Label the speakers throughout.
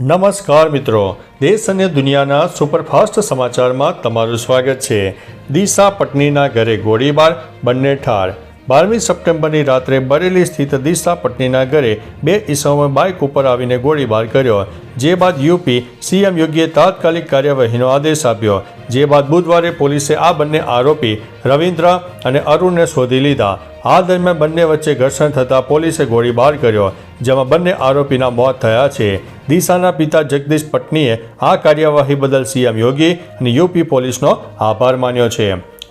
Speaker 1: નમસ્કાર મિત્રો. દેશ અને દુનિયાના સુપરફાસ્ટ સમાચારમાં તમારું સ્વાગત છે. દિશા પટનીના ઘરે ગોળીબાર, બંને ઠાર. બારમી સપ્ટેમ્બરની રાત્રે બરેલી સ્થિત દિશા પટનીના ઘરે બે ઈસમોએ બાઇક ઉપર આવીને ગોળીબાર કર્યો. જે બાદ યુપી સીએમ યોગીએ તાત્કાલિક કાર્યવાહીનો આદેશ આપ્યો. જે બાદ બુધવારે પોલીસે આ બંને આરોપી રવિન્દ્ર અને અરુણને શોધી લીધા. આ દરમિયાન બંને વચ્ચે ઘર્ષણ થતાં પોલીસે ગોળીબાર કર્યો, જેમાં બંને આરોપીના મોત થયા છે. દિશાના પિતા જગદીશ પટનીએ આ કાર્યવાહી બદલ સીએમ યોગી અને યુપી પોલીસનો આભાર માન્યો છે.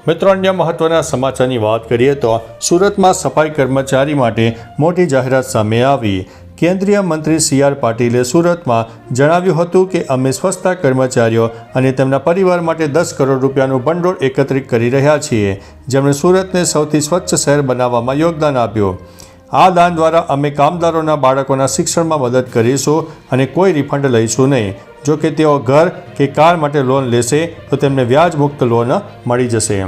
Speaker 1: મિત્રો, અન્ય મહત્વના સમાચારની વાત કરીએ તો સુરતમાં સફાઈ કર્મચારી માટે મોટી જાહેરાત સામે આવી. કેન્દ્રીય મંત્રી સી આર પાટીલે સુરતમાં જણાવ્યું હતું કે અમે સ્વચ્છતા કર્મચારીઓ અને તેમના પરિવાર માટે દસ કરોડ રૂપિયાનું ભંડોળ એકત્રિત કરી રહ્યા છીએ. જેમણે સુરતને સૌથી સ્વચ્છ શહેર બનાવવામાં યોગદાન આપ્યું. આ દાન દ્વારા અમે કામદારોના બાળકોના શિક્ષણમાં મદદ કરીશું અને કોઈ રિફંડ લઈશું નહીં. જો કે તેઓ ઘર કે કાર માટે લોન લેશે, તો તેમને વ્યાજ મુક્ત લોન મળી જશે.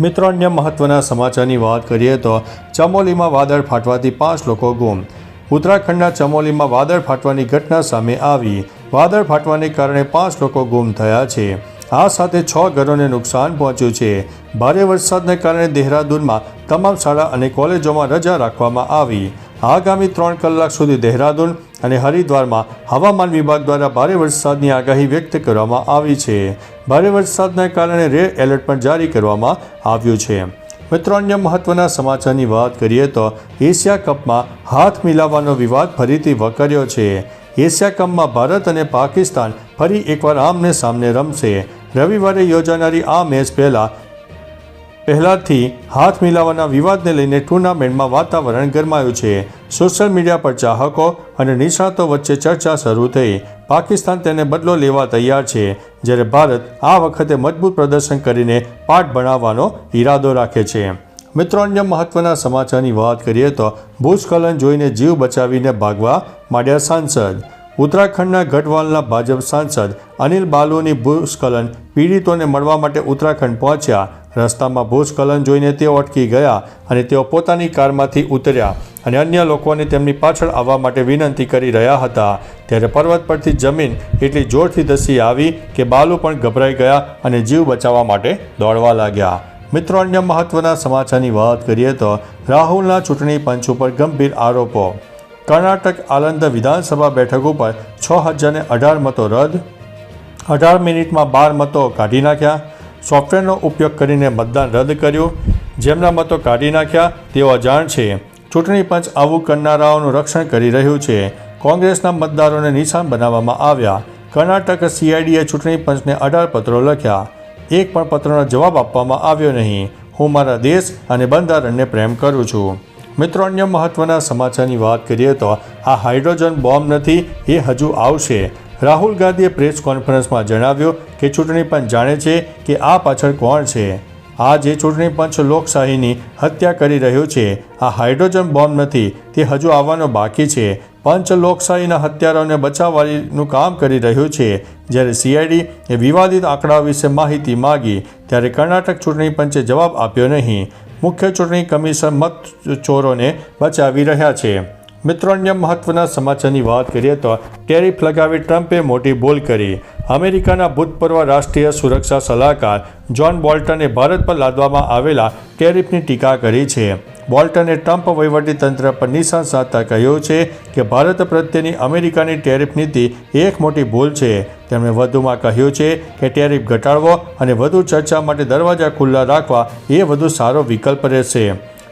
Speaker 1: મિત્રો, અન્ય મહત્વના સમાચારની વાત કરીએ તો ચમોલીમાં વાદળ ફાટવાથી પાંચ લોકો ગુમ. ઉત્તરાખંડના ચમોલીમાં વાદળ ફાટવાની ઘટના સામે આવી. વાદળ ફાટવાને કારણે પાંચ લોકો ગુમ થયા છે. આ સાથે છ ઘરોને નુકસાન પહોંચ્યું છે. ભારે વરસાદને કારણે દેહરાદૂનમાં તમામ શાળા અને કોલેજોમાં રજા રાખવામાં આવી. આગામી ત્રણ કલાક સુધી દેહરાદૂન અને હરિદ્વારમાં હવામાન વિભાગ દ્વારા ભારે વરસાદની આગાહી વ્યક્ત કરવામાં આવી છે. ભારે વરસાદના કારણે રેડ એલર્ટ પણ જારી કરવામાં આવ્યું છે. મિત્રો, અન્ય મહત્વના સમાચારની વાત કરીએ તો એશિયા કપમાં હાથ મિલાવવાનો વિવાદ ફરીથી વકર્યો છે. એશિયા કપમાં ભારત અને પાકિસ્તાન ફરી એકવાર આમને સામને રમશે. રવિવારે યોજાનારી આ મેચ પહેલાં, પહેલાંથી હાથ મિલાવવાના વિવાદને લઈને ટુર્નામેન્ટમાં વાતાવરણ ગરમાયું છે. સોશિયલ મીડિયા પર ચાહકો અને નિષ્ણાતો વચ્ચે ચર્ચા શરૂ થઈ. પાકિસ્તાન તેને બદલો લેવા તૈયાર છે, જ્યારે ભારત આ વખતે મજબૂત પ્રદર્શન કરીને પાઠ ભણાવવાનો ઈરાદો રાખે છે. મિત્રો, અન્ય મહત્વના સમાચારની વાત કરીએ તો ભૂસ્ખલન જોઈને જીવ બચાવીને ભાગવા માંડ્યા સાંસદ ઉત્તરાખંડના ગઢવાલના ભાજપ સાંસદ અનિલ બાલુની ભૂસ્ખલન પીડિતોને મળવા માટે ઉત્તરાખંડ પહોંચ્યા. રસ્તામાં ભૂસ્ખલન જોઈને તેઓ અટકી ગયા અને તેઓ પોતાની કારમાંથી ઉતર્યા અને અન્ય લોકોને તેમની પાછળ આવવા માટે વિનંતી કરી રહ્યા હતા. ત્યારે પર્વત પરથી જમીન એટલી જોરથી ધસી આવી કે બાલુ પણ ગભરાઈ ગયા અને જીવ બચાવવા માટે દોડવા લાગ્યા. મિત્રો, અન્ય મહત્વના સમાચારની વાત કરીએ તો રાહુલના ચૂંટણી પંચ ઉપર ગંભીર આરોપો કર્ણાટક આલંદ વિધાનસભા બેઠક ઉપર છ હજારને અઢાર મતો રદ. અઢાર મિનિટમાં બાર મતો કાઢી નાખ્યા. સોફ્ટવેરનો ઉપયોગ કરીને મતદાન રદ કર્યું. જેમના મતો કાઢી નાખ્યા તેઓ અજાણ છે. ચૂંટણી પંચ આવું કરનારાઓનું રક્ષણ કરી રહ્યું છે. કોંગ્રેસના મતદારોને નિશાન બનાવવામાં આવ્યા. કર્ણાટક સીઆઈડીએ ચૂંટણી પંચને અઢાર પત્રો લખ્યા. એક પણ પત્રનો જવાબ આપવામાં આવ્યો નહીં. હું મારા દેશ અને બંધારણને પ્રેમ કરું છું. મિત્રો, અન્ય મહત્વના સમાચારની વાત કરીએ તો આ હાઇડ્રોજન બોમ્બ નથી, એ હજુ આવશે. રાહુલ ગાંધીએ પ્રેસ કોન્ફરન્સમાં જણાવ્યું કે ચૂંટણી પંચ જાણે છે કે આ પાછળ કોણ છે. આ જે ચૂંટણી પંચ લોકશાહીની હત્યા કરી રહ્યું છે. આ હાઇડ્રોજન બોમ્બ નથી, તે હજુ આવવાનો બાકી છે. પંચ લોકશાહીના હત્યારાઓને બચાવવાનું કામ કરી રહ્યું છે. જ્યારે સીઆઈડી એ વિવાદિત આંકડાઓ વિશે માહિતી માગી, ત્યારે કર્ણાટક ચૂંટણી પંચે જવાબ આપ્યો નહીં. મુખ્ય ચૂંટણી કમિશન મત ચોરોને બચાવી રહ્યા છે. મિત્રો, અન્ય મહત્વના સમાચારની વાત કરીએ તો ટેરિફ લગાવી ટ્રમ્પે મોટી બોલ કરી. અમેરિકાના ભૂતપૂર્વ રાષ્ટ્રીય સુરક્ષા સલાહકાર જ્હોન બોલ્ટને ભારત પર લાદવામાં આવેલા ટેરિફની ટીકા કરી છે. બોલ્ટને ટ્રમ્પ વહીવટીતંત્ર પર નિશાન સાધતા કહ્યું છે કે ભારત પ્રત્યેની અમેરિકાની ટેરિફ નીતિ એક મોટી ભૂલ છે. તેમણે વધુમાં કહ્યું છે કે ટેરિફ ઘટાડવો અને વધુ ચર્ચા માટે દરવાજા ખુલ્લા રાખવા એ વધુ સારો વિકલ્પ રહેશે.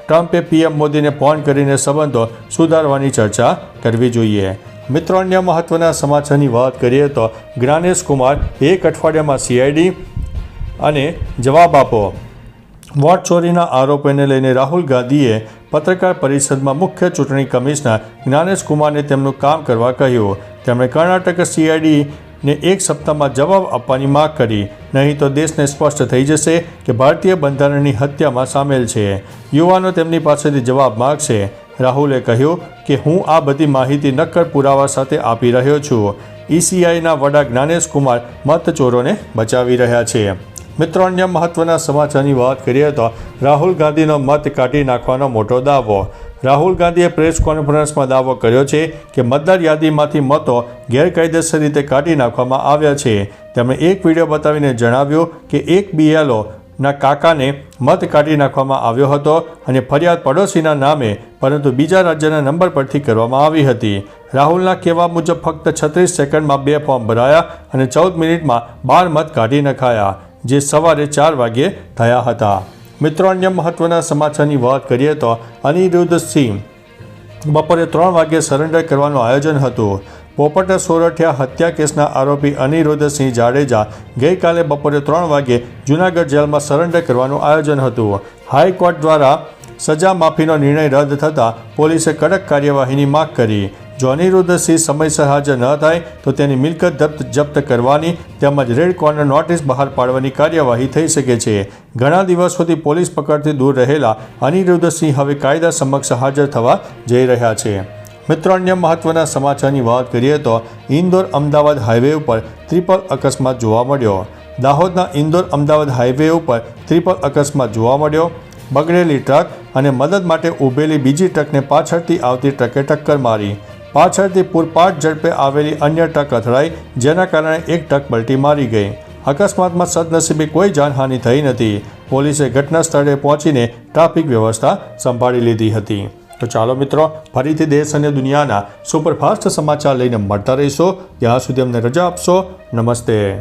Speaker 1: ટ્રમ્પે પીએમ મોદીને ફોન કરીને સંબંધો સુધારવાની ચર્ચા કરવી જોઈએ. મિત્રો, અન્ય મહત્વના સમાચારની વાત કરીએ તો જ્ઞાનેશ કુમાર એક અઠવાડિયામાં સીઆઈડી અને જવાબ આપો. વોટ ચોરીના આરોપોને લઈને રાહુલ ગાંધીએ પત્રકાર પરિષદમાં મુખ્ય ચૂંટણી કમિશનર જ્ઞાનેશ કુમારને તેમનું કામ કરવા કહ્યું. તેમણે કર્ણાટક સીઆઈડી ને એક સપ્તાહમાં જવાબ આપવાની માગ કરી. નહીં તો દેશને સ્પષ્ટ થઈ જશે કે ભારતીય બંધારણની હત્યામાં સામેલ છે. યુવાનો તેમની પાસેથી જવાબ માગશે. રાહુલે કહ્યું કે હું આ બધી માહિતી નક્કર પુરાવા સાથે આપી રહ્યો છું. ઈસીઆઈના વડા જ્ઞાનેશ કુમાર મતચોરોને બચાવી રહ્યા છે. મિત્રો, અન્ય મહત્વના સમાચારની વાત કરીએ તો રાહુલ ગાંધીનો મત કાઢી નાખવાનો મોટો દાવો. રાહુલ ગાંધીએ પ્રેસ કોન્ફરન્સમાં દાવો કર્યો છે કે મતદાર યાદીમાંથી મતો ગેરકાયદેસર રીતે કાઢી નાખવામાં આવ્યા છે. તેમણે એક વીડિયો બતાવીને જણાવ્યું કે એક બીએલઓ ના કાકાને મત કાઢી નાખવામાં આવ્યો હતો અને ફરિયાદ પડોશીના નામે, પરંતુ બીજા રાજ્યના નંબર પરથી કરવામાં આવી હતી. રાહુલના કહેવા મુજબ ફક્ત છત્રીસ સેકન્ડમાં બે ફોર્મ ભરાયા અને ચૌદ મિનિટમાં બાર મત કાઢી નખાયા, જે સવારે ચાર વાગ્યે થયા હતા. મિત્રો, અન્ય મહત્વના સમાચારની વાત કરીએ તો અનિરુદ્ધ સિંહ બપોરે ત્રણ વાગ્યે સરેન્ડર કરવાનું આયોજન હતું. પોપટ સોરઠિયા હત્યા કેસના આરોપી અનિરુદ્ધસિંહ જાડેજા ગઈકાલે બપોરે ત્રણ વાગ્યે જૂનાગઢ જેલમાં સરેન્ડર કરવાનું આયોજન હતું. હાઈકોર્ટ દ્વારા સજા માફીનો નિર્ણય રદ થતાં પોલીસે કડક કાર્યવાહીની માગ કરી. જો અનિરુદ્ધસિંહ સમયસર હાજર ન થાય તો તેની મિલકત જપ્ત જપ્ત કરવાની તેમજ રેડ કોર્નર નોટિસ બહાર પાડવાની કાર્યવાહી થઈ શકે છે. ઘણા દિવસોથી પોલીસ પકડથી દૂર રહેલા અનિરુદ્ધસિંહ હવે કાયદા સમક્ષ હાજર થવા જઈ રહ્યા છે. મિત્રો, અન્ય મહત્વના સમાચારની વાત કરીએ તો ઇન્દોર અમદાવાદ હાઈવે ઉપર ત્રિપલ અકસ્માત જોવા મળ્યો. દાહોદના ઇન્દોર અમદાવાદ હાઈવે ઉપર ત્રિપલ અકસ્માત જોવા મળ્યો. બગડેલી ટ્રક અને મદદ માટે ઊભેલી બીજી ટ્રકને પાછળથી આવતી ટ્રકે ટક્કર મારી. પાછળથી પૂરપાટ ઝડપે આવેલી અન્ય ટ્રક અથડાઈ, જેના કારણે એક ટ્રક પલટી મારી ગઈ. અકસ્માતમાં સદનસીબે કોઈ જાનહાનિ થઈ નથી. પોલીસે ઘટના સ્થળે પહોંચીને ટ્રાફિક વ્યવસ્થા સંભાળી લીધી હતી. તો ચાલો મિત્રો, ફરીથી દેશ અને દુનિયાના સુપરફાસ્ટ સમાચાર લઈને મળતા રહીશો. ત્યાં સુધી અમને રજા આપશો. નમસ્તે.